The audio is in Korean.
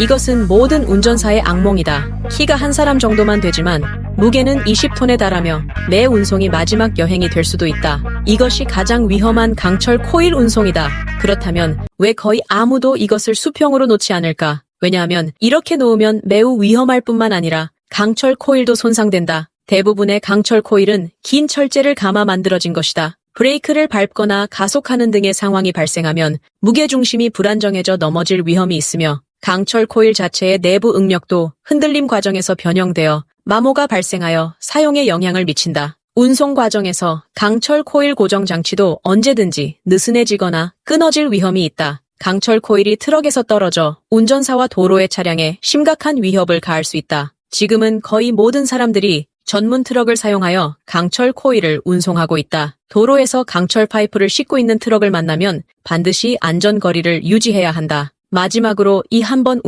이것은 모든 운전사의 악몽이다. 키가 한 사람 정도만 되지만 무게는 20톤에 달하며 매 운송이 마지막 여행이 될 수도 있다. 이것이 가장 위험한 강철 코일 운송이다. 그렇다면 왜 거의 아무도 이것을 수평으로 놓지 않을까? 왜냐하면 이렇게 놓으면 매우 위험할 뿐만 아니라 강철 코일도 손상된다. 대부분의 강철 코일은 긴 철제를 감아 만들어진 것이다. 브레이크를 밟거나 가속하는 등의 상황이 발생하면 무게중심이 불안정해져 넘어질 위험이 있으며 강철 코일 자체의 내부 응력도 흔들림 과정에서 변형되어 마모가 발생하여 사용에 영향을 미친다. 운송 과정에서 강철 코일 고정 장치도 언제든지 느슨해지거나 끊어질 위험이 있다. 강철 코일이 트럭에서 떨어져 운전사와 도로의 차량에 심각한 위협을 가할 수 있다. 지금은 거의 모든 사람들이 전문 트럭을 사용하여 강철 코일을 운송하고 있다. 도로에서 강철 파이프를 싣고 있는 트럭을 만나면 반드시 안전거리를 유지해야 한다. 마지막으로 이 한번